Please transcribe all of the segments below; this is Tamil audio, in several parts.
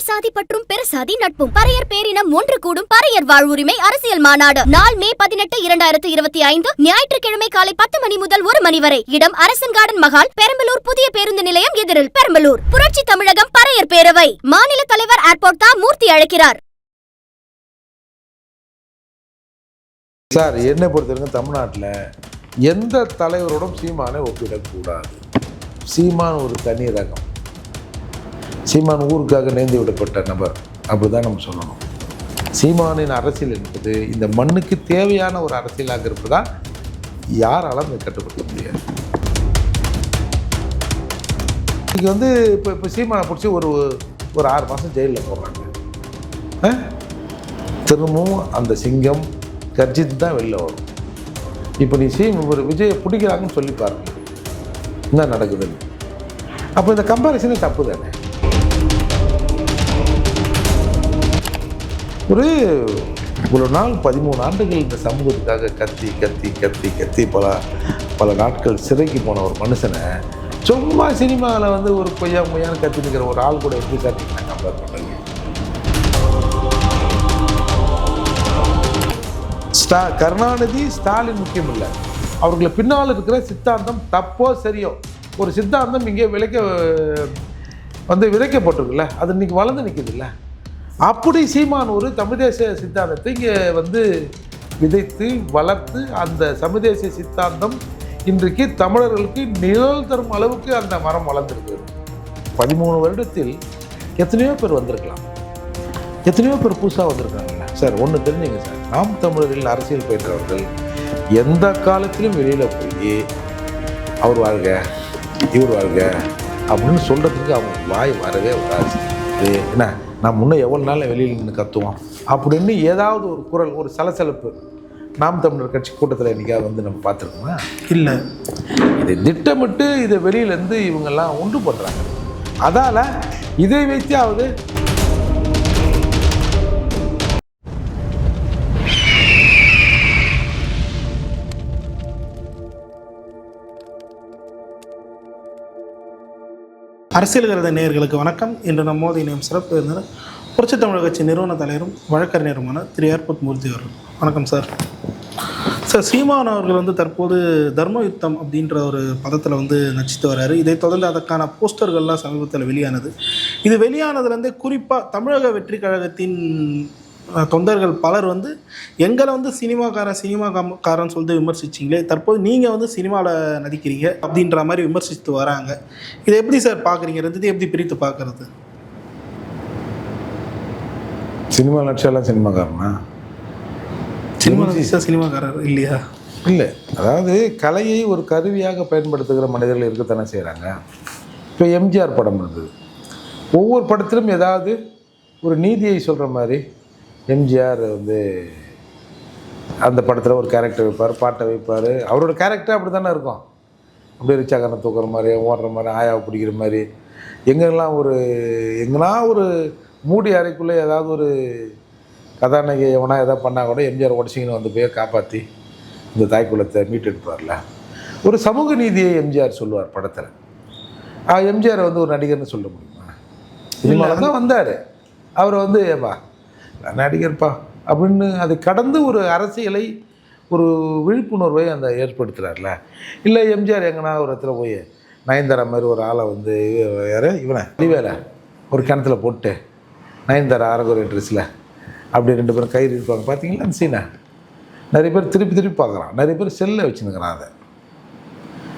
உயர் சாதி பற்றும் பெரு சாதி நட்பும் பறையர் பேரினம் ஒன்று கூடும் பறையர் வாழ்வுரிமை அரசியல் மாநாடு. நாள் மே பதினெட்டு இரண்டாயிரத்து இருபத்தி ஐந்து ஞாயிற்றுக்கிழமை காலை பத்து மணி முதல் ஒரு மணி வரை. இடம் அரசன் கார்டன் மகால் பெரம்பலூர் புதிய பேருந்து நிலையம் எதிரில் பெரம்பலூர். புரட்சி தமிழகம் பறையர் பேரவை. மாநில தலைவர் ஏர்போர்ட் தா மூர்த்தி அழைக்கிறார். சார் என்னை பொறுத்தவரைக்கும் தமிழ்நாட்டில் எந்த தலைவரோடும் சீமானை ஒப்பிடக்கூடாது. சீமான் ஒரு தனி ரகம். சீமான் ஊருக்காக நேர்ந்து விடப்பட்ட நபர். அப்படிதான் நம்ம சொல்லணும். சீமானின் அரசியல் என்பது இந்த மண்ணுக்கு தேவையான ஒரு அரசியலாக இருப்பதா யாராலும் அதை கட்டுப்படுத்த முடியாது. இங்கே வந்து இப்போ இப்போ சீமானை பிடிச்சி ஒரு ஒரு ஆறு மாதம் ஜெயிலில் போடுறாங்க. திரும்பவும் அந்த சிங்கம் கர்ஜித்து தான் வெளில வரும். இப்போ நீ சீம் ஒரு விஜயை பிடிக்கிறாங்கன்னு சொல்லி பாருங்க. என்ன நடக்குதுன்னு. அப்போ இந்த கம்பேரிசனே தப்பு தானே? ஒரு ஒரு நாள் பதிமூணு ஆண்டுகள் இந்த சமூகத்துக்காக கத்தி கத்தி கத்தி கத்தி பல பல நாட்கள் சிறைக்கு போன ஒரு மனுஷனை சும்மா சினிமாவில் வந்து ஒரு பொய்யா பொய்யான்னு கத்தி நிற்கிற ஒரு ஆள் கூட எப்படி சார் கம்பேர் பண்ணுறீங்க ஸ்டா கருணாநிதி ஸ்டாலின் முக்கியம் இல்லை. அவர்களை பின்னால் இருக்கிற சித்தாந்தம் தப்போ சரியோ ஒரு சித்தாந்தம் இங்கே விளைக்க வந்து விதைக்கப்பட்டிருக்குல்ல அது இன்னைக்கு வளர்ந்து நிற்குதுல்ல அப்படி சீமான் ஒரு தமிழ்தேசிய சித்தாந்தத்தை இங்கே வந்து விதைத்து வளர்த்து அந்த சமுதேச சித்தாந்தம் இன்றைக்கு தமிழர்களுக்கு நிழல் தரும் அளவுக்கு அந்த மரம் வளர்ந்துருக்கு. பதிமூணு வருடத்தில் எத்தனையோ பேர் வந்திருக்கலாம். எத்தனையோ பேர் புதுசாக வந்திருக்காங்கல்ல சார் ஒன்று தெரிஞ்சுங்க சார். நாம் தமிழர்கள் அரசியல் பயின்றவர்கள் எந்த காலத்திலும் வெளியில் போய் அவர் வாழ்க இவர் வாழ்க அப்படின்னு சொல்கிறதுக்கு அவங்க வாய் வரவே வராது. என்ன? நான் முன்னே எவ்வளோ நாள் வெளியில் நின்று கத்துவோம் அப்படின்னு ஏதாவது ஒரு குரல் ஒரு சலசலப்பு நாம் தமிழர் கட்சி கூட்டத்தில் என்னைக்காவது வந்து நம்ம பார்த்துருக்கோமா? இல்லை. இதை திட்டமிட்டு இதை வெளியிலேருந்து இவங்கெல்லாம் உண்டு பண்ணுறாங்க அதால் இதை வைத்தாவது அரசியல் கருத நேயர்களுக்கு வணக்கம். இன்று நம்மோது இணையம் சிறப்பு இருந்தனர் புரட்சி தமிழக கட்சி நிறுவன தலைவரும் வழக்கறிஞருமான திரு ஏர்போர்ட் மூர்த்தி அவர்கள். வணக்கம் சார். சார் சீமான் அவர்கள் வந்து தற்போது தர்ம யுத்தம் அப்படின்ற ஒரு பதத்தில் வந்து நச்சித்து வராரு இதைத் தொடர்ந்து அதற்கான போஸ்டர்கள்லாம் சமீபத்தில் வெளியானது. இது வெளியானதுலேருந்தே குறிப்பாக தமிழக வெற்றி கழகத்தின் தொண்டர்கள் பலர் வந்து எங்களை வந்து சினிமாக்காரன் சினிமாக்காரன் சொல்லிட்டு விமர்சிச்சிங்களே தற்போது நீங்கள் வந்து சினிமாவில் நடிக்கிறீங்க அப்படின்ற மாதிரி விமர்சித்து வராங்க. இதை எப்படி சார் பார்க்குறீங்க ரெண்டுத்தையும் எப்படி பிரித்து பார்க்கறது சினிமா நடிச்சாலாம் சினிமாக்காரனா? சினிமா நடிச்சா சினிமாக்காரர் இல்லையா? இல்லை. அதாவது கலையை ஒரு கருவியாக பயன்படுத்துகிற மனிதர்கள் இருக்கத்தானே செய்கிறாங்க இப்போ எம்ஜிஆர் படம் இருந்தது ஒவ்வொரு படத்திலும் ஏதாவது ஒரு நீதியை சொல்கிற மாதிரி எம்ஜிஆர் வந்து அந்த படத்தில் ஒரு கேரக்டர் வைப்பார் பாட்டை வைப்பார். அவரோட கேரக்டர் அப்படி தானே இருக்கும். அப்படியே ரிச்சாக்காரனை தூக்குற மாதிரி ஓடுற மாதிரி ஆயாவை பிடிக்கிற மாதிரி. எங்கெல்லாம் ஒரு எங்கெல்லாம் ஒரு மூடி அறைக்குள்ளே ஏதாவது ஒரு கதாநாயகி எவனா எதாவது பண்ணால் கூட எம்ஜிஆர் உடச்சிங்கன்னு வந்து போய் காப்பாற்றி இந்த தாய்க்குலத்தை மீட்டெடுப்பார்ல. ஒரு சமூக நீதியை எம்ஜிஆர் சொல்லுவார் படத்தில். எம்ஜிஆர் வந்து ஒரு நடிகர்னு சொல்ல முடியுமா? சினிமாவில் தான் வந்தார். அவர் வந்து ஏப்பா நடிகர்ப்பா அப்படின்னு அதை கடந்து ஒரு அரசியலை ஒரு விழிப்புணர்வை அந்த ஏற்படுத்துகிறார்ல இல்லை எம்ஜிஆர் எங்கன்னா ஒரு இடத்துல போய் நயன்தாரா மாதிரி ஒரு ஆளை வந்து யார்? இவனை அடிவேலை ஒரு கிணத்துல போட்டு நயன்தாரா அரகுரை ட்ரெஸ்ஸில் அப்படி ரெண்டு பேரும் கயிறு இருப்பாங்க பார்த்தீங்களா அந்த சீனை நிறைய பேர் திருப்பி திருப்பி பார்க்குறான். நிறைய பேர் செல்லை வச்சுருக்கிறான் அதை.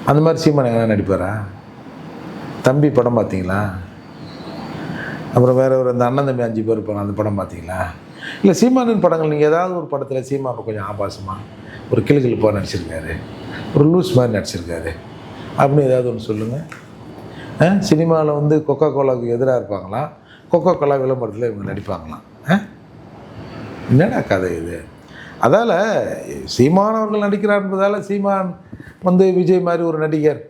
அந்த மாதிரி சீமான் எங்கன்னா நடிப்பாரா? தம்பி படம் பார்த்தீங்களா? அப்புறம் வேற ஒரு அந்த அண்ணன் தம்பி அஞ்சு பேர் இருப்பாங்க அந்த படம் பார்த்தீங்களா? இல்லை சீமானின் படங்கள் நீங்கள் ஏதாவது ஒரு படத்தில் சீமா கொஞ்சம் ஆபாசமாக ஒரு கிளுகிழுப்பாக நடிச்சிருக்காரு ஒரு லூஸ் மாதிரி நடிச்சிருக்காரு. அப்படின்னு ஏதாவது ஒன்று சொல்லுங்கள் சினிமாவில் வந்து கொக்கோ கோலாவுக்கு எதிராக இருப்பாங்களாம் கொக்கோ கோலா விளம்பரத்தில் இவங்க நடிப்பாங்களாம் ஆ? என்னடா கதை இது? அதால் சீமான் அவர்கள் நடிக்கிறார் என்பதால் சீமான் வந்து விஜய் மாதிரி ஒரு நடிகர்.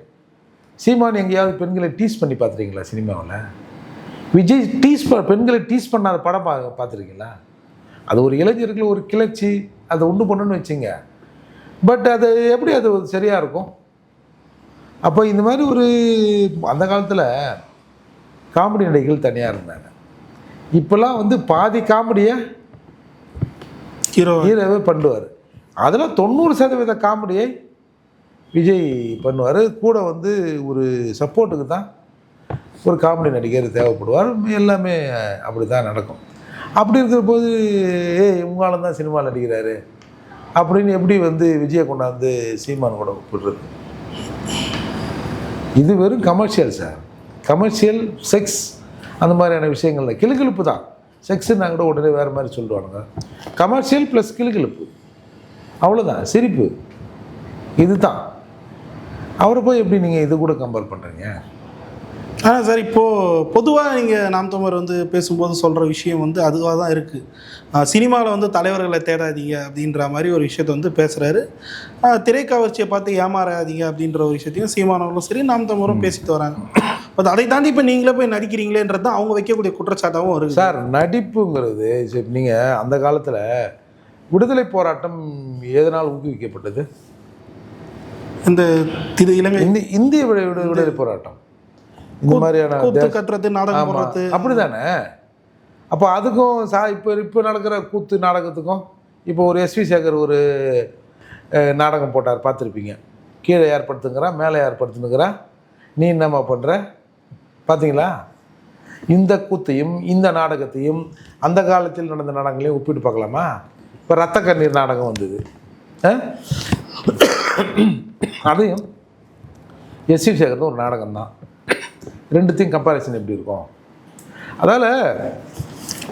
சீமான் எங்கேயாவது பெண்களை டீஸ் பண்ணி பார்த்துருக்கீங்களா சினிமாவில்? விஜய் டீஸ் ப பெண்களை டீஸ் பண்ணாத படம் பா பார்த்துருக்கீங்களா? அது ஒரு இளைஞர்கள் ஒரு கிளர்ச்சி அதை உண்டு பண்ணணும்னு வச்சுங்க. பட் அது எப்படி அது சரியாக இருக்கும்? அப்போ இந்த மாதிரி ஒரு அந்த காலத்தில் காமெடி நடிகைகள் தனியாக இருந்தாங்க. இப்போல்லாம் வந்து பாதி காமெடியை ஹீரோ ஹீரோவே பண்ணுவார். அதில் தொண்ணூறு சதவீத காமெடியை விஜய் பண்ணுவார். கூட வந்து ஒரு சப்போர்ட்டுக்கு தான் ஒரு காமெடி நடிகர் தேவைப்படுவார். எல்லாமே அப்படி தான் நடக்கும். அப்படி இருக்கிற போது ஏய் உங்களால தான் சினிமா நடிக்கிறாரு. அப்படின்னு எப்படி வந்து விஜயை கொண்டாந்து சீமான் கூட ஒப்பிடுறது? இது வெறும் கமர்ஷியல் சார் கமர்ஷியல் செக்ஸ் அந்த மாதிரியான விஷயங்கள்ல கிளுகிழுப்பு தான். செக்ஸ்னா கூட உடனே வேறு மாதிரி சொல்லுவானுங்க. கமர்ஷியல் ப்ளஸ் கிளுகிழுப்பு. அவ்வளோதான் சிரிப்பு. இதுதான். அவரை போய் எப்படி நீங்கள் இது கூட கம்பேர் பண்ணுறீங்க ஆனால் சார் இப்போது பொதுவாக நீங்கள் நாம் தமிழர் வந்து பேசும்போது சொல்கிற விஷயம் வந்து அதுவாக தான் இருக்குது சினிமாவில் வந்து தலைவர்களை தேடாதீங்க அப்படின்ற மாதிரி ஒரு விஷயத்த வந்து பேசுகிறாரு திரைக்கவர்ச்சியை பார்த்து ஏமாறாதீங்க அப்படின்ற ஒரு விஷயத்தையும் சீமானவர்களும் சரி நாம் தமிழரும் பேசிட்டு வராங்க. பட் அதை தாண்டி இப்போ நீங்களே போய் நடிக்கிறீங்களேன்றது தான் அவங்க வைக்கக்கூடிய குற்றச்சாட்டாகவும் வருது. சார் நடிப்புங்கிறது சரி நீங்கள் அந்த காலத்தில் விடுதலை போராட்டம் எதனால் ஊக்குவிக்கப்பட்டது? இந்த திரு இலங்கை இந்தி இந்திய விடு- விடு- விடுதலை போராட்டம். இந்த மாதிரியான கூத்து கட்டுறது நாடகம். போடுறது. அப்படிதானே? அப்போ அதுக்கும் சா இப்போ இப்போ நடக்கிற கூத்து நாடகத்துக்கும் இப்போ ஒரு எஸ்வி சேகர் ஒரு நாடகம் போட்டார் பார்த்துருப்பீங்க. கீழே யார் படுத்துங்கிறான் மேலே யார் படுத்துனுங்கிறான் நீ என்னம்மா பண்ணுற பார்த்தீங்களா இந்த கூத்தையும் இந்த நாடகத்தையும் அந்த காலத்தில் நடந்த நாடகங்களையும் ஒப்பிட்டு பார்க்கலாமா? இப்போ ரத்த கண்ணீர் நாடகம் வந்தது? அதையும் எஸ்வி சேகர்னு ஒரு நாடகம் தான் ரெண்டுத்தையும் கம்பேரிசன் எப்படி இருக்கும்? அதால்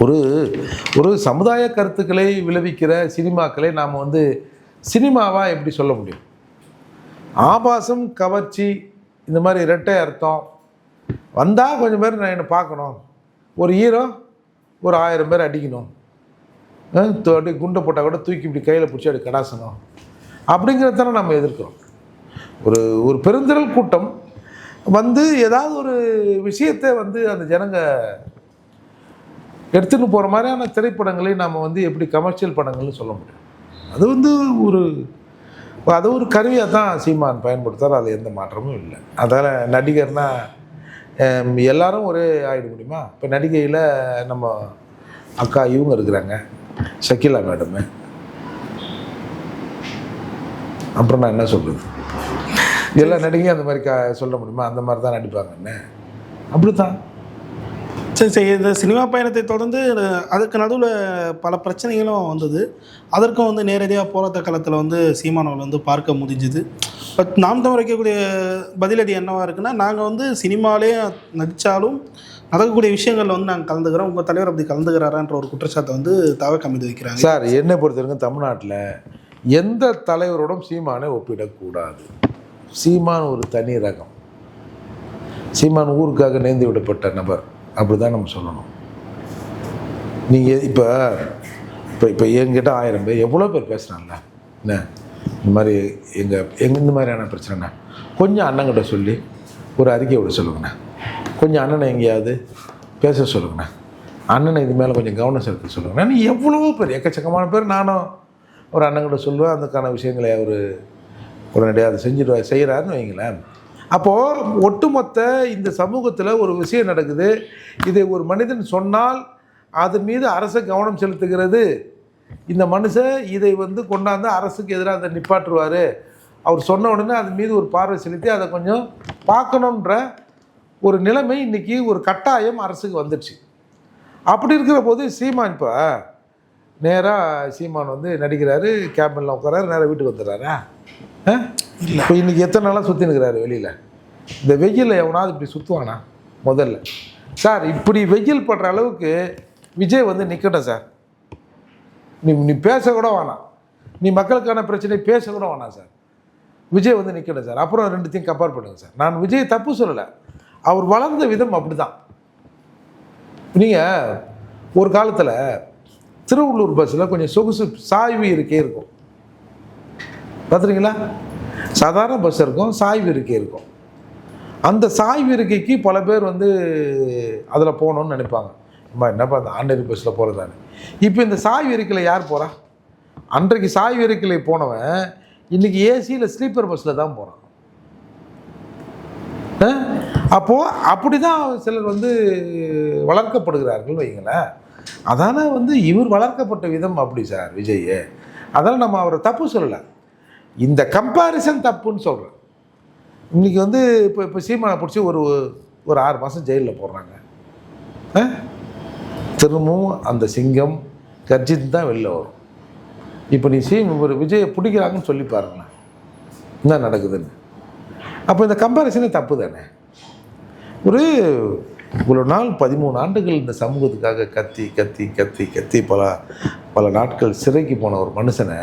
ஒரு ஒரு சமுதாய கருத்துக்களை விளைவிக்கிற சினிமாக்களை நாம் வந்து சினிமாவாக எப்படி சொல்ல முடியும்? ஆபாசம் கவர்ச்சி இந்த மாதிரி இரட்டை அர்த்தம். வந்தால் கொஞ்சம் பேர் நான் என்னை பார்க்கணும். ஒரு ஹீரோ ஒரு ஆயிரம் பேர் அடிக்கணும். அப்படி அப்படியே குண்டை போட்டால் கூட தூக்கி இப்படி கையில் பிடிச்சி அப்படி கடாசணும். அப்படிங்கிறதான நம்ம எதிர்க்கிறோம். ஒரு ஒரு பெருந்திரள் கூட்டம் வந்து ஏதாவது ஒரு விஷயத்தை வந்து அந்த ஜனங்க எடுத்துன்னு போகிற மாதிரியான திரைப்படங்களை நாம் வந்து எப்படி கமர்ஷியல் படங்கள்னு சொல்ல முடியும். அது வந்து ஒரு அது ஒரு கருவியாக தான் சீமான் பயன்படுத்தார் அது எந்த மாற்றமும் இல்லை. அதால் நடிகர்னா எல்லாரும் ஒரே ஆகிட முடியுமா? இப்போ நடிகையில் நம்ம அக்கா இவங்க இருக்கிறாங்க. ஷக்கிலா மேடமு. அப்புறம் நான் என்ன சொல்கிறது எல்லா நடிகையும் அந்த மாதிரி கா சொல்ல முடியுமா? அந்த மாதிரி தான் நடிப்பாங்கன்னு அப்படி தான் சரி சரி இந்த சினிமா பயணத்தை தொடர்ந்து அதுக்கு நடுவில் பல பிரச்சனைகளும் வந்தது. அதற்கும் வந்து நேரடியாக போராட்ட காலத்தில் வந்து சீமானவர்கள் வந்து பார்க்க முடிஞ்சுது. பட் நாம் தமிழ் வைக்கக்கூடிய பதிலடி என்னவா இருக்குன்னா நாங்கள் வந்து சினிமாலே நடித்தாலும் நடக்கக்கூடிய விஷயங்களில் வந்து நாங்கள் கலந்துக்கிறோம். உங்கள் தலைவர் அப்படி கலந்துக்கிறாரான்ற ஒரு குற்றச்சாட்டை வந்து தவ கமிது வைக்கிறாங்க. சார் என்னை பொறுத்தவரைக்கும் தமிழ்நாட்டில் எந்த தலைவரோடும் சீமானை ஒப்பிடக்கூடாது. சீமான் ஒரு தனி ரகம். சீமான் ஊருக்காக நேர்ந்து விடப்பட்ட நபர். அப்படி தான் நம்ம சொல்லணும். நீங்கள் இப்போ இப்போ இப்போ என்கிட்ட ஆயிரம் பேர் எவ்வளோ பேர் பேசுகிறாங்கல்ல என்ன? இந்த மாதிரி எங்கள் எங்கள் இந்த மாதிரியான பிரச்சனைண்ணா? கொஞ்சம் அண்ணங்கிட்ட சொல்லி ஒரு அறிக்கை விட சொல்லுங்கண்ணா. கொஞ்சம் அண்ணனை எங்கேயாவது பேச சொல்லுங்கண்ணா. அண்ணனை இது மேலே கொஞ்சம் கவனம் செலுத்த சொல்லுங்கண்ணா. நீ எவ்வளோ பேர் எக்கச்சக்கமான பேர் நானும் ஒரு அண்ணங்கிட்ட சொல்லுவேன். அதுக்கான விஷயங்களை அவர் உடனடியாக அதை செஞ்சுட்டு செய்கிறாருன்னு வைங்களேன். அப்போது ஒட்டுமொத்த இந்த சமூகத்தில் ஒரு விஷயம் நடக்குது. இதை ஒரு மனிதன் சொன்னால் அது மீது அரசு கவனம் செலுத்துகிறது. இந்த மனுஷன் இதை வந்து கொண்டாந்து அரசுக்கு எதிராக அதை நிப்பாட்டுருவார் அவர் சொன்ன உடனே அது மீது ஒரு பார்வை செலுத்தி அதை கொஞ்சம் பார்க்கணுன்ற ஒரு நிலைமை இன்னைக்கு ஒரு கட்டாயம் அரசுக்கு வந்துடுச்சு. அப்படி இருக்கிற போது சீமான் இப்போ நேராக சீமான் வந்து நடிக்கிறாரு கேபினில் உட்காராரு நேராக வீட்டுக்கு வந்துடுறாரா? இப்போ இன்னைக்கு எத்தனை நாளாக சுற்றினுக்கிறாரு வெளியில்? இந்த வெயிலில் எவனாவது இப்படி சுற்றுவானா முதல்ல. சார் இப்படி வெயில் படுற அளவுக்கு விஜய் வந்து நிற்கட்டும் சார். நீ நீ பேச கூட வேணாம். நீ மக்களுக்கான பிரச்சனை பேச கூட வேணாம் சார். விஜய் வந்து நிற்கணும் சார். அப்புறம் ரெண்டுத்தையும் கம்பேர் பண்ணுங்க சார். நான் விஜய் தப்பு சொல்லலை. அவர் வளர்ந்த விதம் அப்படி தான் நீங்கள் ஒரு காலத்தில் திருவள்ளூர் பஸ்ஸில் கொஞ்சம் சொகுசு சாய்வு இருக்கே இருக்கும். பார்த்துருங்களா சாதாரண பஸ் இருக்கும் சாய்வு இருக்கை இருக்கும். அந்த சாய்வு இருக்கைக்கு பல பேர் வந்து அதில் போகணும்னு நினைப்பாங்க. நம்ம என்னப்பா அந்த ஆண்டரி பஸ்ஸில் போகிறதானு இப்போ இந்த சாய்வு இருக்கையில் யார் போகிறா அன்றைக்கு சாய்வு இருக்கையில் போனவன் இன்றைக்கி ஏசியில் ஸ்லீப்பர் பஸ்ஸில் தான் போகிறான் அப்போது அப்படி தான் சிலர் வந்து வளர்க்கப்படுகிறார்கள் வைங்களேன். அதான வந்து இவர் வளர்க்கப்பட்ட விதம் அப்படி சார் விஜய் அதனால் நம்ம அவரை தப்பு சொல்லலை. இந்த கம்பேரிசன் தப்புன்னு சொல்கிறேன் இன்றைக்கி வந்து இப்போ இப்போ சீமானை பிடிச்சி ஒரு ஒரு ஆறு மாதம் ஜெயிலில் போடுறாங்க. ஆ? திரும்பவும் அந்த சிங்கம் கர்ஜித்து தான் வெளில வரும். இப்போ நீ சீம் ஒரு விஜயை பிடிக்கிறாங்கன்னு சொல்லி பாருங்களேன். என்ன நடக்குதுன்னு. அப்போ இந்த கம்பேரிசனே தப்பு தானே? ஒரு இவ்வளோ நாள் பதிமூணு ஆண்டுகள் இந்த சமூகத்துக்காக கத்தி கத்தி கத்தி கத்தி பல பல நாட்கள் சிறைக்கு போன ஒரு மனுஷனை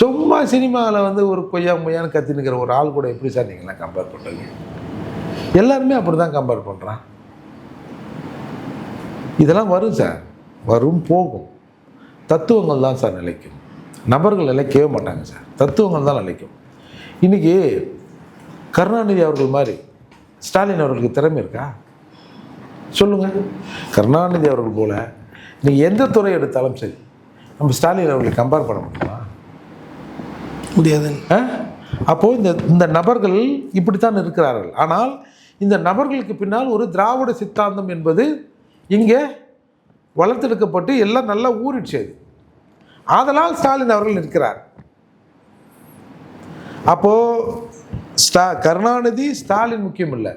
சும்மா சினிமாவில் வந்து ஒரு கொய்யா மொய்யான்னு கத்தினுக்கிற ஒரு ஆள் கூட எப்படி சார் நீங்களாம் கம்பேர் பண்ணுறீங்க எல்லாருமே அப்படி தான் கம்பேர் பண்ணுறான் இதெல்லாம் வரும் சார். வரும் போகும். தத்துவங்கள் தான் சார் நிலைக்கும். நபர்கள் நிலைக்கவே மாட்டாங்க சார். தத்துவங்கள் தான் நிலைக்கும். இன்றைக்கி கருணாநிதி அவர்கள் மாதிரி ஸ்டாலின் அவர்களுக்கு திறமை இருக்கா? சொல்லுங்கள் கருணாநிதி அவர்கள் போல நீங்கள் எந்த துறை எடுத்தாலும் சரி நம்ம ஸ்டாலின் அவர்களை கம்பேர் பண்ண முடியும். முடியாது அப்போது அப்போ இந்த இந்த நபர்கள் இப்படித்தான் இருக்கிறார்கள். ஆனால் இந்த நபர்களுக்கு பின்னால் ஒரு திராவிட சித்தாந்தம் என்பது இங்கே வளர்த்தெடுக்கப்பட்டு எல்லாம் நல்லா ஊறிடுச்சு அது. ஆதலால் ஸ்டாலின் அவர்கள் நிற்கிறார். அப்போ ஸ்டா கருணாநிதி ஸ்டாலின் முக்கியம் இல்லை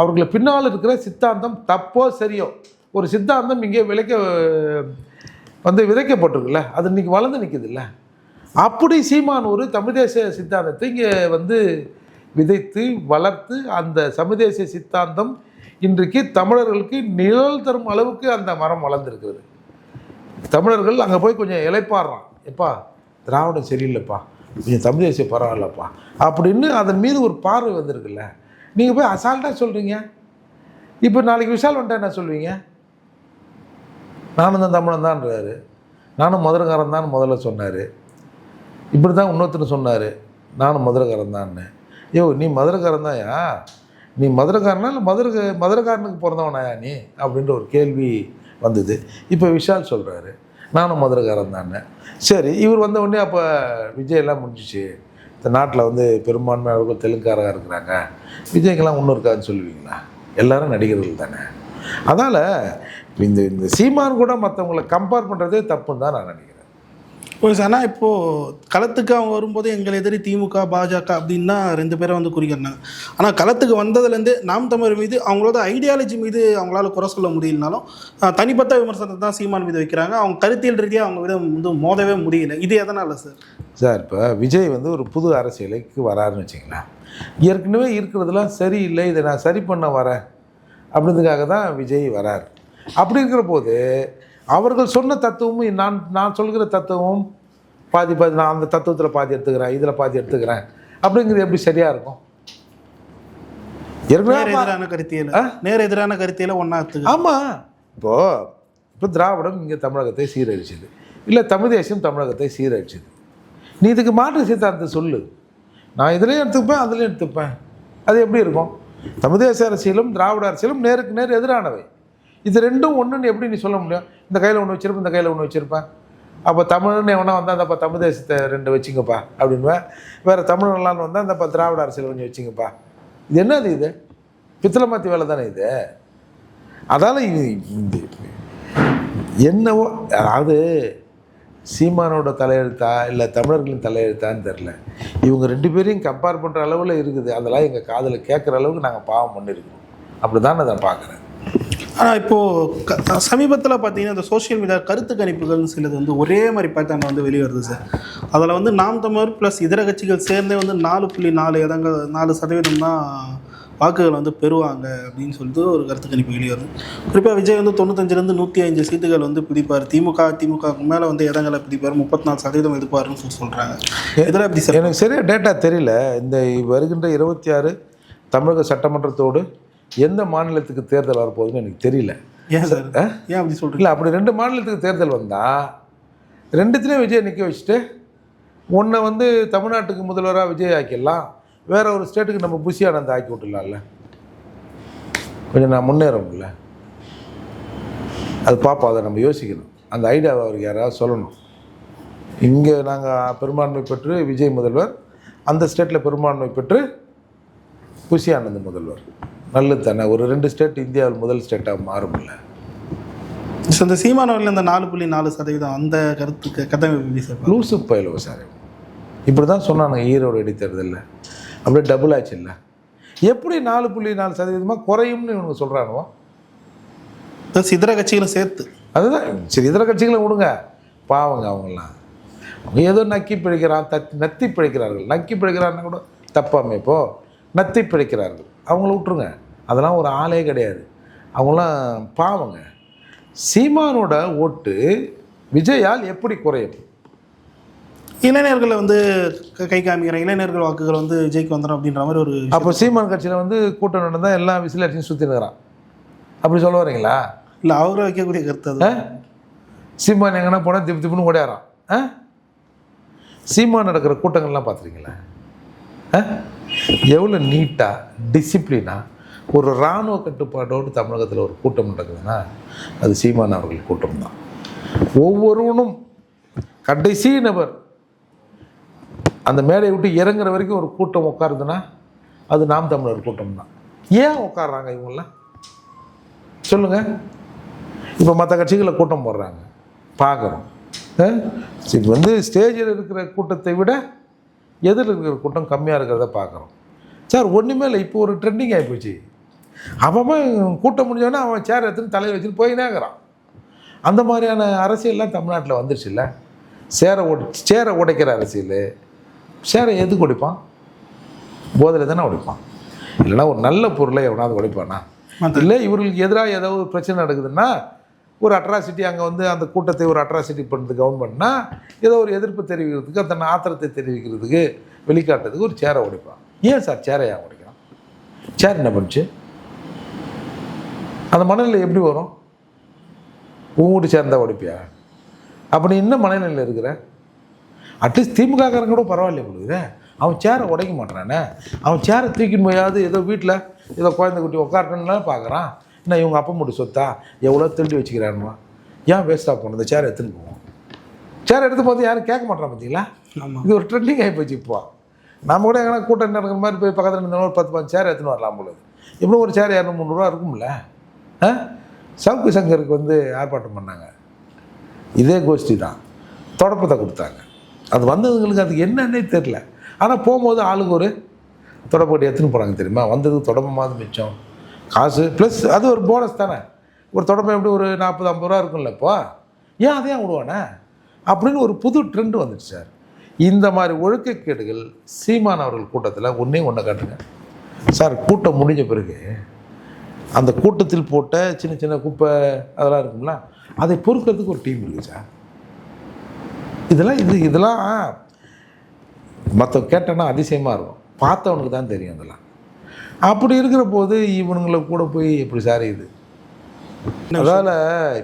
அவர்களை பின்னால் இருக்கிற சித்தாந்தம் தப்போ சரியோ ஒரு சித்தாந்தம் இங்கே விளைக்க வந்து விதைக்கப்பட்டிருக்குல்ல அது இன்னைக்கு வளர்ந்து நிற்குதுல்ல. அப்படி சீமான் ஒரு தமிழ்தேச சித்தாந்தத்தை இங்கே வந்து விதைத்து வளர்த்து அந்த சமுதேசிய சித்தாந்தம் இன்றைக்கு தமிழர்களுக்கு நிழல் தரும் அளவுக்கு அந்த மரம் வளர்ந்துருக்கிறது. தமிழர்கள் அங்கே போய் கொஞ்சம் இலைப்பாடுறான் எப்பா திராவிடம் சரியில்லைப்பா. கொஞ்சம் தமிழ் தேசிய பரவாயில்லப்பா. அப்படின்னு அதன் மீது ஒரு பார்வை வந்திருக்குல்ல. நீங்கள் போய் அசால்ட்டாக சொல்கிறீங்க இப்போ நாளைக்கு விஷால் வந்துட்டா என்ன சொல்வீங்க? நானும் தான் தமிழன் தான்றாரு. நானும் மதுரக்காரன் தான் முதல்ல சொன்னார். இப்படி தான் இன்னொருத்தர் சொன்னார் நானும் மதுரைக்காரன் தான்னு. ஐயோ நீ மதுரைக்காரன் தான்யா? நீ மதுரைக்காரனா இல்லை மதுரை மதுரைக்காரனுக்கு பிறந்தவனாயா நீ? அப்படின்ற ஒரு கேள்வி வந்தது. இப்போ விஷால் சொல்கிறாரு நானும் மதுரைக்காரன் தானே சரி இவர் வந்த உடனே அப்போ விஜய் எல்லாம் முடிஞ்சிச்சு. இந்த நாட்டில் வந்து பெரும்பான்மையாளர்கள் தெலுங்காரங்க இருக்கிறாங்க. விஜய்க்கெல்லாம் ஒன்றும் இருக்காதுன்னு சொல்லுவீங்களா? எல்லாரும் நடிகர்கள் தானே. அதனால் இந்த இந்த சீமான் கூட மற்றவங்களை கம்பேர் பண்ணுறதே தப்புன்னு தான் நான் நினைக்கிறேன். ஓகே சார் ஆனால் இப்போது களத்துக்கு அவங்க வரும்போது எங்கள் எதிரி திமுக பாஜக அப்படின்னா ரெண்டு பேரை வந்து குறிக்கிறாங்க ஆனால் களத்துக்கு வந்ததுலேருந்து நாம் தமிழர் மீது அவங்களோட ஐடியாலஜி மீது அவங்களால குறை சொல்ல முடியலனாலும் தனிப்பட்ட விமர்சனத்தை தான் சீமான் மீது வைக்கிறாங்க. அவங்க கருத்தியல் ரீதியாக அவங்க விட வந்து மோதவே முடியல. இது எதனால் சார் சார் இப்போ விஜய் வந்து ஒரு புது அரசியலுக்கு வராருன்னு வச்சிங்களேன் ஏற்கனவே இருக்கிறதெல்லாம் சரியில்லை இதை நான் சரி பண்ண வரேன். அப்படின்றதுக்காக தான் விஜய் வரார். அப்படி இருக்கிற போது அவர்கள் சொன்ன தத்துவமும் நான் நான் சொல்கிற தத்துவமும் பாதி பாதி நான் அந்த தத்துவத்தில் பாதி எடுத்துக்கிறேன் இதில் பாதி எடுத்துக்கிறேன். அப்படிங்கிறது எப்படி சரியாக இருக்கும்? எதிரான கருத்தியல். நேர் எதிரான கருத்தியலை ஒன்றா ஆமாம் இப்போது இப்போ திராவிடம் இங்கே தமிழகத்தை சீரழிச்சது. இல்லை தமிழ் தேசம் தமிழகத்தை சீரழிச்சது. நீ இதுக்கு மாற்று சித்தாந்தத்தை சொல்லு. நான் இதுலேயும் எடுத்துப்பேன் அதுலேயும் எடுத்துப்பேன். அது எப்படி இருக்கும்? தமிழ் தேச அரசியலும் திராவிட அரசியலும் நேருக்கு நேர் எதிரானவை. இது ரெண்டும் ஒன்றுன்னு எப்படி நீ சொல்ல முடியும்? இந்த கையில் ஒன்று வச்சிருப்பேன் இந்த கையில் ஒன்று வச்சுருப்பேன் அப்போ தமிழ்னு எவனா வந்தால் அந்தப்பா தமிழ் தேசத்தை ரெண்டு வச்சுங்கப்பா அப்படின்வேன் வேறு தமிழ்லாம் வந்தால் அந்தப்பா திராவிட அரசியல் கொஞ்சம் வச்சுங்கப்பா. இது என்னது இது? பித்தளை மாற்றி வேலை தானே இது? அதால் இது என்னவோ அதாவது சீமானோட தலையெழுத்தா இல்லை தமிழர்களின் தலையெழுத்தான்னு தெரில இவங்க ரெண்டு பேரையும் கம்பேர் பண்ணுற அளவில் இருக்குது. அதெல்லாம் எங்கள் காதில் கேட்குற அளவுக்கு நாங்கள் பாவம் பண்ணியிருக்கோம் அப்படி தான் நான் பார்க்குறேன் ஆனால் இப்போது சமீபத்தில் பார்த்தீங்கன்னா இந்த சோஷியல் மீடியா கருத்து கணிப்புகள்னு சிலது வந்து ஒரே மாதிரி பேட்டர்ன் வந்து வெளியே வருது சார் அதில் வந்து நாம் தமிழர் ப்ளஸ் இதர கட்சிகள் சேர்ந்தே வந்து நாலு புள்ளி நாலு இடங்கள் நாலு சதவீதம் தான் வாக்குகள் வந்து பெறுவாங்க அப்படின்னு சொல்லிட்டு ஒரு கருத்து கணிப்பு வெளியே வருது. குறிப்பாக விஜய் வந்து தொண்ணூத்தஞ்சுலேருந்து நூற்றி அஞ்சு சீட்டுகள் வந்து பிடிப்பார். திமுக திமுகவுக்கு மேலே வந்து இடங்களை பிடிப்பார். முப்பத்தி நாலு சதவீதம் எடுப்பாருன்னு சொல்லி சொல்கிறாங்க இதெல்லாம் எப்படி சார் எனக்கு சரியாக டேட்டா தெரியல. இந்த வருகின்ற இருபத்தி ஆறு தமிழக சட்டமன்றத்தோடு எந்த மாநிலத்துக்கு தேர்தல் வரப்போகுதுன்னு எனக்கு தெரியல. ஏன் சார்? ஏன் அப்படி சொல்கிறீங்க இல்லை அப்படி ரெண்டு மாநிலத்துக்கு தேர்தல் வந்தால் ரெண்டுத்துலேயும் விஜய் நிற்க வச்சுட்டு ஒன்றை வந்து தமிழ்நாட்டுக்கு முதல்வராக விஜய் ஆக்கிடலாம். வேற ஒரு ஸ்டேட்டுக்கு நம்ம புஷி ஆனந்த் ஆக்கி விட்டுலாம்ல கொஞ்சம் நான் முன்னேறோம்ல அது பார்ப்போம் அதை நம்ம யோசிக்கணும். அந்த ஐடியாவை அவருக்கு யாராவது சொல்லணும். இங்கே நாங்கள் பெரும்பான்மை பெற்று விஜய் முதல்வர் அந்த ஸ்டேட்டில் பெரும்பான்மை பெற்று புஷி ஆனந்த் முதல்வர். நல்லது தானே ஒரு ரெண்டு ஸ்டேட் இந்தியாவில் முதல் ஸ்டேட்டாக மாறும்ல. ஸோ இந்த சீமானவர்கள் இந்த நாலு புள்ளி நாலு சதவீதம் அந்த கருத்துக்கு கட்டமைப்பு? லூசு பயிலுவ சார் இப்படி தான் சொன்னானுங்க ஈரோடு இடைத்தேர்தலில் அப்படியே டபுள் ஆச்சு இல்லை எப்படி நாலு புள்ளி நாலு சதவீதமாக குறையும்னு இவனுங்க சொல்கிறானுவோ சிதற கட்சிகளும் சேர்த்து. அதுதான். சரி இதர கட்சிகளை விடுங்க. பாவங்க அவங்கெல்லாம். அவங்க ஏதோ நக்கி பிழைக்கிறான் தத்தி நத்தி பிழைக்கிறார்கள். நக்கி பிழைக்கிறான்னு கூட தப்பாமே இப்போ. நத்தி பிழைக்கிறார்கள். அவங்கள விட்டுருங்க. அதெல்லாம் ஒரு ஆளே கிடையாது. அவங்களாம் பாவங்க. சீமானோட ஓட்டு விஜயால் எப்படி குறையும்? இளைஞர்களை வந்து க- காமிக்கிற இளைஞர்கள் வாக்குகள் வந்து விஜய்க்கு வந்துடும் அப்படின்ற மாதிரி ஒரு அப்போ சீமான் கட்சியில் வந்து கூட்டம் நடந்தால் எல்லாம் விசில் அடிச்சு சுற்றி நிற்கிறான் அப்படி சொல்ல வரீங்களா இல்லை அவரை வைக்கக்கூடிய கருத்து அது? சீமான் எங்கன்னா போனால் திப்பு திப்புன்னு ஓடியாரான் ஆ? சீமான் நடக்கிற கூட்டங்கள்லாம் பார்த்துருக்கீங்களா எவ்வளோ நீட்டாக டிசிப்ளினாக ஒரு இராணுவ கட்டுப்பாடோடு தமிழகத்தில் ஒரு கூட்டம் நடக்குதுன்னா அது சீமான் அவர்கள் கூட்டம் தான். ஒவ்வொருவனும் கடைசி நபர் அந்த மேடையை விட்டு இறங்குற வரைக்கும் ஒரு கூட்டம் உட்காருதுன்னா அது நாம் தமிழர் கூட்டம் தான். ஏன் உட்காடுறாங்க இவங்களாம் சொல்லுங்கள் இப்போ மற்ற கட்சிகளில் கூட்டம் போடுறாங்க. பார்க்குறோம் இது வந்து ஸ்டேஜில் இருக்கிற கூட்டத்தை விட எதிரில் இருக்கிற கூட்டம் கம்மியாக இருக்கிறத பார்க்குறோம். சார் ஒன்றுமே இல்லை. இப்போ ஒரு ட்ரெண்டிங் ஆகிப்போச்சு அவன் கூட்டம் முடிஞ்சோடனே அவன் சேர் எடுத்துன்னு தலையில் வச்சுட்டு போயினேங்கிறான். அந்த மாதிரியான அரசியல்லாம் தமிழ்நாட்டில் வந்துருச்சுல்ல? சேரை உடை சேரை உடைக்கிற அரசியல். சேரை எதுக்கு உடைப்பான்? போதையில் தானே உடைப்பான். இல்லைன்னா ஒரு நல்ல பொருளை எவனாவது உடைப்பானா? இல்லை இவர்களுக்கு எதிராக ஏதோ ஒரு பிரச்சனை நடக்குதுன்னா ஒரு அட்ராசிட்டி அங்கே வந்து அந்த கூட்டத்தை ஒரு அட்ராசிட்டி பண்ணுறது கவர்மெண்ட்னா ஏதோ ஒரு எதிர்ப்பு தெரிவிக்கிறதுக்கு அந்த ஆத்திரத்தை தெரிவிக்கிறதுக்கு வெளிக்காட்டுறதுக்கு ஒரு சேரை உடைப்பான். ஏன் சார் சேரை ஏன் உடைக்கிறான்? சேர் என்ன பண்ணுச்சு? அந்த மனநிலை எப்படி வரும்? உன் வீட்டு சேர்ந்தா உடைப்பியா? அப்படி இன்னும் என்ன மனநிலையில் இருக்கிற? அட்லீஸ்ட் திமுககாரங்க கூட பரவாயில்ல கொடுக்குற அவன் சேரை உடைக்க மாட்டானே அவன் சேரை தூக்கின்னு போயாவது ஏதோ வீட்டில் ஏதோ குழந்தை குட்டி உட்காரட்டும்லாம் பார்க்குறான். என்ன இவங்க அப்பா மட்டும் சொத்தா? எவ்வளோ திருடி வச்சுக்கிறானுமா ஏன் வேஸ்ட்டாக போகணும் இந்த சேரை எடுத்துன்னு போவோம். சேரை எடுத்து போது யாரும் கேட்க மாட்டான் பார்த்தீங்களா? இது ஒரு ட்ரெண்டிங் ஆகி போச்சு இப்போ. நம்ம கூட எங்கன்னா கூட்டம் நடக்கிற மாதிரி போய் பக்கத்தில் இருந்த ஒரு பத்து பத்து சேர் எடுத்துன்னு வரலாம் பொழுது இப்படி ஒரு சேர் இரநூறு முந்நூறுரூவா இருக்கும்ல? ஆ? சவுக்கு சங்கருக்கு வந்து ஆர்ப்பாட்டம் பண்ணாங்க. இதே கோஷ்டி தான். தொடப்பத்தை கொடுத்தாங்க. அது வந்ததுங்களுக்கு அதுக்கு என்னன்னே தெரில ஆனால் போகும்போது ஆளுக்கு ஒரு தொடப்படி எடுத்துன்னு போகிறாங்க தெரியுமா? வந்ததுக்கு தொடப்பமாவது மிச்சம். காசு ப்ளஸ் அது ஒரு போனஸ் தானே. ஒரு தொடப்பம் எப்படி ஒரு நாற்பது ஐம்பது ரூபா இருக்கும்ல இப்போ? ஏன் அதே விடுவானே? அப்படின்னு ஒரு புது ட்ரெண்ட் வந்துடுச்சு சார். இந்த மாதிரி ஒழுக்கக்கேடுகள் சீமான் அவர்கள் கூட்டத்தில் ஒன்றே ஒன்று காட்டுங்க. சார் கூட்டம் முடிஞ்ச பிறகு அந்த கூட்டத்தில் போட்ட சின்ன சின்ன குப்பை அதெல்லாம் இருக்கும்ல அதை பொறுக்கிறதுக்கு ஒரு டீம் இருக்குது சார். இதெல்லாம் இது இதெல்லாம் மற்ற கேட்டோன்னா அதிசயமாக இருக்கும். பார்த்தவனுக்கு தான் தெரியும் அதெல்லாம். அப்படி இருக்கிற போது இவனுங்களை கூட போய் எப்படி சார் இது. அதால்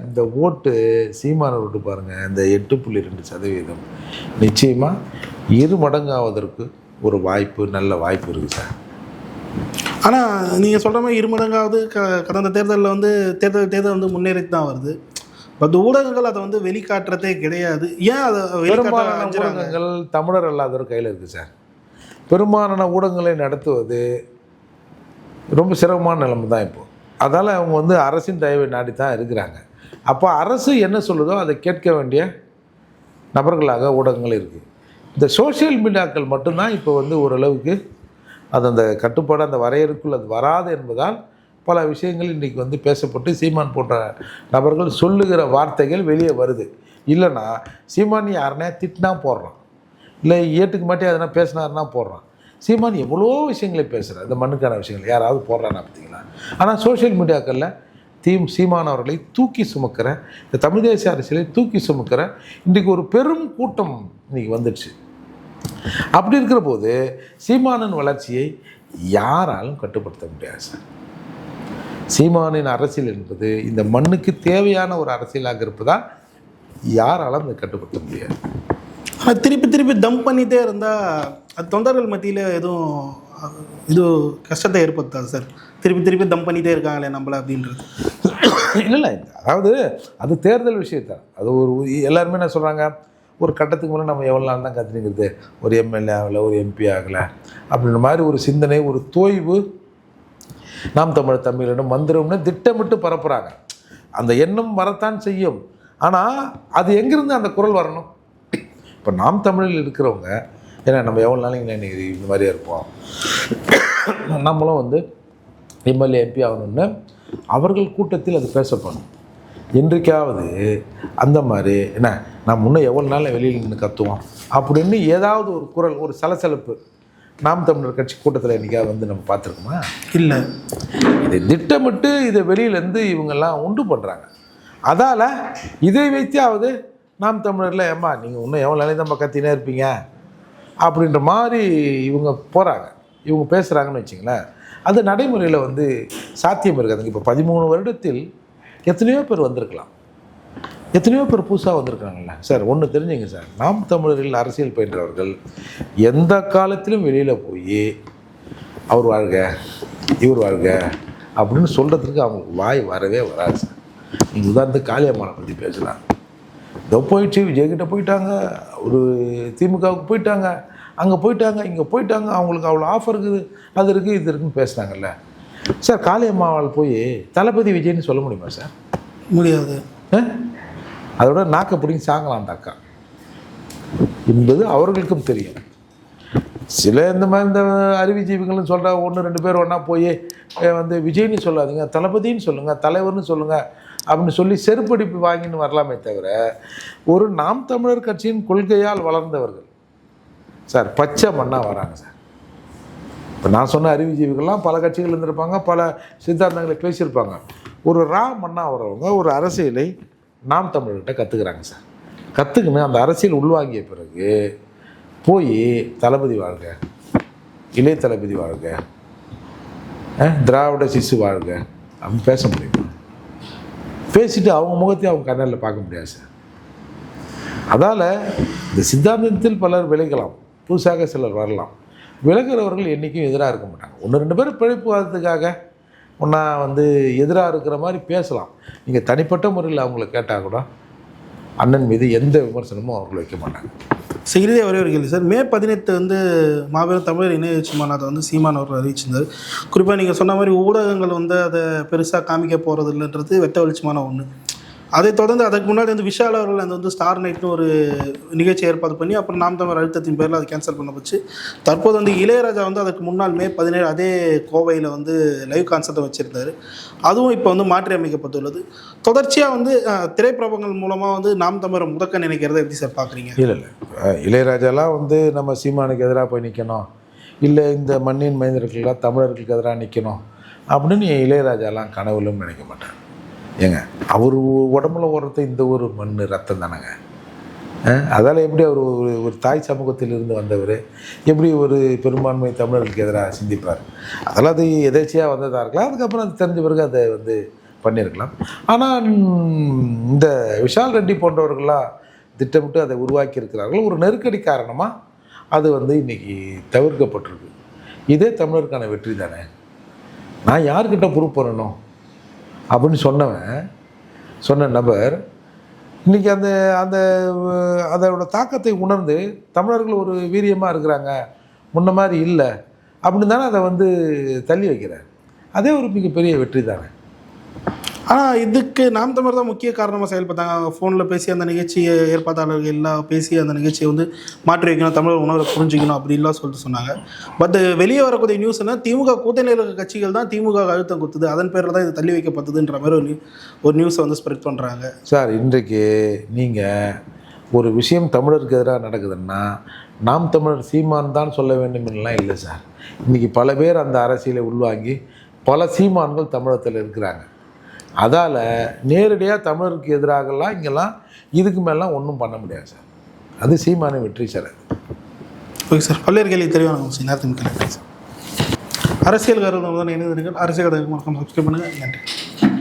இந்த ஓட்டு சீமான ஓட்டு பாருங்கள் இந்த எட்டு புள்ளி ரெண்டு சதவீதம் நிச்சயமாக இரு மடங்காவதற்கு ஒரு வாய்ப்பு நல்ல வாய்ப்பு இருக்குது சார். ஆனால் நீங்கள் சொல்கிற மாதிரி இருமடங்காவது க கடந்த தேர்தலில் வந்து தேர்தல் தேர்தல் வந்து முன்னேறி தான் வருது. பட் ஊடகங்கள் அதை வந்து வெளிக்காட்டுறதே கிடையாது. ஏன் அதை ஊடகங்கள் தமிழர் அல்லாதவர் கையில் இருக்குது சார். பெரும்பாலான ஊடகங்களை நடத்துவது ரொம்ப சிரமமான நிலைமை தான் இப்போ. அதால் அவங்க வந்து அரசின் தயவை நாடி தான் இருக்கிறாங்க. அப்போ அரசு என்ன சொல்லுதோ அதை கேட்க வேண்டிய நபர்களாக ஊடகங்கள் இருக்குது இந்த சோஷியல் மீடியாக்கள் மட்டும்தான் இப்போ வந்து ஓரளவுக்கு அது அந்த கட்டுப்பாடு அந்த வரையறுக்குள் அது வராது என்பதால் பல விஷயங்கள் இன்றைக்கி வந்து பேசப்பட்டு சீமான் போன்ற நபர்கள் சொல்லுகிற வார்த்தைகள் வெளியே வருது. இல்லைன்னா சீமான் யாருனே திட்டினா போடுறான். இல்லை ஏட்டுக்கு மாட்டே எதனா பேசினாருன்னா போடுறான். சீமான் எவ்வளோ விஷயங்களை பேசுகிறார் இந்த மண்ணுக்கான விஷயங்கள் யாராவது போடுறானா பார்த்தீங்களா? ஆனால் சோஷியல் மீடியாக்களில் தீம் சீமான் அவர்களை தூக்கி சுமக்கிற இந்த தமிழ் தேசிய அரசியலை தூக்கி சுமக்கிற இன்றைக்கு ஒரு பெரும் கூட்டம் இன்றைக்கி வந்துடுச்சு. அப்படி இருக்கிற போது சீமானின் வளர்ச்சியை யாராலும் கட்டுப்படுத்த முடியாது சார். சீமானின் அரசியல் என்பது இந்த மண்ணுக்கு தேவையான ஒரு அரசியலாக இருப்பதால் யாராலும் அதை கட்டுப்படுத்த முடியாது. ஆனால் திருப்பி திருப்பி தம் பண்ணிகிட்டே இருந்தால் அது தொண்டர்கள் மத்தியில் எதுவும் இது கஷ்டத்தை ஏற்படுத்தாது சார் திருப்பி திருப்பி தம் பண்ணிகிட்டே இருக்காங்களே நம்மள அப்படின்றது. இல்லை இல்லை. அதாவது அது தேர்தல் விஷயத்தான் அது ஒரு எல்லாருமே என்ன சொல்கிறாங்க ஒரு கட்டத்துக்கு முன்னே நம்ம எவ்வளோ நாள் தான் கற்றுக்கிறது ஒரு எம்எல்ஏ ஆகலை ஒரு எம்பி ஆகலை. அப்படின்ற மாதிரி ஒரு சிந்தனை ஒரு தோய்வு நாம் தமிழ் தமிழிடம் மந்திரம்னு திட்டமிட்டு பரப்புகிறாங்க அந்த எண்ணம் வரத்தான் செய்யும். ஆனால் அது எங்கேருந்து அந்த குரல் வரணும்? இப்போ நாம் தமிழில் இருக்கிறவங்க ஏன்னா நம்ம எவ்வளோ நாளைக்கு இன்னைக்கு இந்த மாதிரியே இருப்போம். நம்மளும் வந்து எம்எல்ஏ எம்பி ஆகணும்னு அவர்கள் கூட்டத்தில் அது பேசப்படும் என்றைக்காவது அந்த மாதிரி என்ன நான் முன்னே எவ்வளோ நாள் வெளியில் நின்று கத்துவோம்? அப்படின்னு ஏதாவது ஒரு குரல் ஒரு சலசலப்பு நாம் தமிழர் கட்சி கூட்டத்தில் என்றைக்காவது வந்து நம்ம பார்த்துருக்கோமா? இல்லை. இதை திட்டமிட்டு இதை வெளியிலேருந்து இவங்கெல்லாம் உண்டு பண்ணுறாங்க அதால் இதை வைத்தாவது நாம் தமிழரில் ஏம்மா நீங்கள் இன்னும் எவ்வளோ நாளைக்கு கத்தினே இருப்பீங்க? அப்படின்ற மாதிரி இவங்க போகிறாங்க இவங்க பேசுகிறாங்கன்னு வச்சிங்களேன் அது நடைமுறையில் வந்து சாத்தியம் இருக்காதுங்க இப்போ பதிமூணு வருடத்தில் எத்தனையோ பேர் வந்திருக்கலாம். எத்தனையோ பேர் புதுசாக வந்திருக்காங்கல்ல சார் ஒன்று தெரிஞ்சுங்க சார். நாம் தமிழர்கள் அரசியல் பயின்றவர்கள் எந்த காலத்திலும் வெளியில் போய் அவர் வாழ்க இவர் வாழ்க அப்படின்னு சொல்கிறதுக்கு அவங்களுக்கு வாய் வரவே வராது சார். நீங்கள் உதாரணத்துக்கு காளியம்மானை பற்றி பேசலாம். இதோ போயிடுச்சு விஜய்கிட்ட போயிட்டாங்க ஒரு திமுகவுக்கு போயிட்டாங்க. அங்கே போயிட்டாங்க இங்கே போயிட்டாங்க அவங்களுக்கு அவ்வளோ ஆஃபர் இருக்குது அது இருக்குது இது இருக்குன்னு பேசுனாங்கல்ல சார் காளியம்மாவால் போய் தளபதி விஜய்னு சொல்ல முடியுமா சார்? முடியாது? அதோட நாக்க பிடிங்கி சாங்கலாம் அந்த அக்கா. என்பது அவர்களுக்கும் தெரியும். சில இந்த மாதிரி இந்த அறிவுஜீவிகள்னு சொல்கிற ஒன்று ரெண்டு பேர் ஒன்றா போய் வந்து விஜய்னு சொல்லாதீங்க தளபதின்னு சொல்லுங்கள் தலைவர்னு சொல்லுங்கள் அப்படின்னு சொல்லி செருப்படிப்பு வாங்கின்னு வரலாமே தவிர ஒரு நாம் தமிழர் கட்சியின் கொள்கையால் வளர்ந்தவர்கள். சார் பச்சை மண்ணாக வராங்க சார். இப்போ நான் சொன்ன அறிவுஜீவிகள்லாம் பல கட்சிகள் இருந்திருப்பாங்க பல சித்தாந்தங்களை பேசியிருப்பாங்க. ஒரு ரா மண்ணாக வரவங்க ஒரு அரசியலை நாம் தமிழர்கிட்ட கற்றுக்குறாங்க சார். கற்றுக்கின்னு அந்த அரசியல் உள்வாங்கிய பிறகு போய் தளபதி வாழ்க இளைய தளபதி வாழ்க திராவிட சிசு வாழ்க அப்படின்னு பேச முடியும். பேசிட்டு அவங்க முகத்தையும் அவங்க கண்ணால் பார்க்க முடியாது சார். அதால் இந்த சித்தாந்தத்தில் பலர் விளைக்கலாம் புதுசாக சிலர் வரலாம். விலகிறவர்கள் என்றைக்கும் எதிராக இருக்க மாட்டாங்க. ஒன்று ரெண்டு பேர் பிழைப்பு வாதத்துக்காக ஒன்றா வந்து எதிராக இருக்கிற மாதிரி பேசலாம். நீங்கள் தனிப்பட்ட முறையில் அவங்கள கேட்டால் கூட அண்ணன் மீது எந்த விமர்சனமும் அவர்கள் வைக்க மாட்டாங்க. செய்கிறதே ஒரே ஒரு கேள்வி. சார் மே பதினெட்டு வந்து மாபெரும் தமிழர் இணையச்சி மாநாட்டை வந்து சீமான் அவர் அறிவிச்சிருந்தார். குறிப்பாக நீங்கள் சொன்ன மாதிரி ஊடகங்கள் வந்து அதை பெருசாக காமிக்க போகிறது இல்லைன்றது வெட்ட வெளிச்சமான ஒன்று அதை தொடர்ந்து அதுக்கு முன்னாடி வந்து விஷால் அவர்கள் அந்த வந்து ஸ்டார் நைட்னு ஒரு நிகழ்ச்சி ஏற்பாடு பண்ணி அப்புறம் நாம் தமிழர் அழுத்தத்தின் பேரில் அதை கேன்சல் பண்ண போச்சு தற்போது வந்து இளையராஜா வந்து அதுக்கு முன்னால் மே பதினேழு அதே கோவையில் வந்து லைவ் கான்சர்ட்டை வச்சுருந்தாரு. அதுவும் இப்போ வந்து மாற்றி அமைக்கப்பட்டுள்ளது தொடர்ச்சியாக வந்து திரைப்பிரபங்கள் மூலமாக வந்து நாம் தமிழை முதக்க நினைக்கிறத எப்படி சார் பார்க்குறீங்க? இல்லை இல்லை. இளையராஜாலாம் வந்து நம்ம சீமானுக்கு எதிராக போய் நிற்கணும் இல்லை இந்த மண்ணின் மைந்தர்களுக்கெல்லாம் தமிழர்களுக்கு எதிராக நிற்கணும் அப்படின்னு இளையராஜாலாம் கனவுலும் நினைக்க மாட்டேன் ஏங்க அவர் உடம்புல ஓடுறது இந்த ஒரு மண் ரத்தம் தானேங்க. அதால் எப்படி அவர் ஒரு ஒரு தாய் சமூகத்தில் இருந்து வந்தவர் எப்படி ஒரு பெரும்பான்மை தமிழர்களுக்கு எதிராக சிந்திப்பார்? அதெல்லாம் அது எதேச்சியாக வந்ததாக இருக்கலாம் அதுக்கப்புறம் அது தெரிஞ்ச பிறகு அதை வந்து பண்ணியிருக்கலாம் ஆனால் இந்த விஷால் ரெட்டி போன்றவர்களாக திட்டமிட்டு அதை உருவாக்கி இருக்கிறார்கள் ஒரு நெருக்கடி காரணமாக அது வந்து இன்றைக்கி தவிர்க்கப்பட்டிருக்கு. இதே தமிழருக்கான வெற்றி தானே? நான் யார்கிட்ட ப்ரூவ் பண்ணணும்? அப்படின்னு சொன்னவன் சொன்ன நபர் இன்றைக்கி அந்த அந்த அதோட தாக்கத்தை உணர்ந்து தமிழர்கள் ஒரு வீரியமாக இருக்கிறாங்க முன்ன மாதிரி இல்லை அப்படின்னு தானே அதை வந்து தள்ளி வைக்கிறார். அதே ஒரு மிகப்பெரிய வெற்றி தானே. ஆனால் இதுக்கு நாம் தமிழர் தான் முக்கிய காரணமாக செயல்பட்டாங்க. ஃபோனில் பேசி அந்த நிகழ்ச்சியை ஏற்பாட்டாளர்கள் எல்லாம் பேசி அந்த நிகழ்ச்சியை வந்து மாற்றி வைக்கணும் தமிழர் உணவை புரிஞ்சுக்கணும் அப்படின்லாம் சொல்லிட்டு சொன்னாங்க. பட் வெளியே வரக்கூடிய நியூஸ் என்ன திமுக கூட்டணியில் இருக்க கட்சிகள் தான் திமுக அழுத்தம் கொடுத்தது. அதன் பேரில் தான் இது தள்ளி வைக்கப்பட்டதுன்ற மாதிரி ஒரு நியூ ஒரு நியூஸை வந்து ஸ்ப்ரெட் பண்ணுறாங்க சார் இன்றைக்கு நீங்கள் ஒரு விஷயம் தமிழருக்கு எதிராக நடக்குதுன்னா நாம் தமிழர் சீமான் தான் சொல்ல வேண்டும் என்றெல்லாம் இல்லை சார். இன்றைக்கி பல பேர் அந்த அரசியலை உள்வாங்கி பல சீமான்கள் தமிழகத்தில் இருக்கிறாங்க. அதால் நேரடியாக தமிழருக்கு எதிராகலாம் இங்கெல்லாம் இதுக்கு மேலாம் ஒன்றும் பண்ண முடியாது சார். அது சீமான வெற்றி சார் அது. Okay sir. பல்வேறு கேள்வி தெரியும் நேரத்தின் சார் அரசியல் கருத்து முதல் இணைந்திருங்கள். அரசியல் வணக்கம் சப்ஸ்கிரைப் பண்ணுங்கள் நன்றி.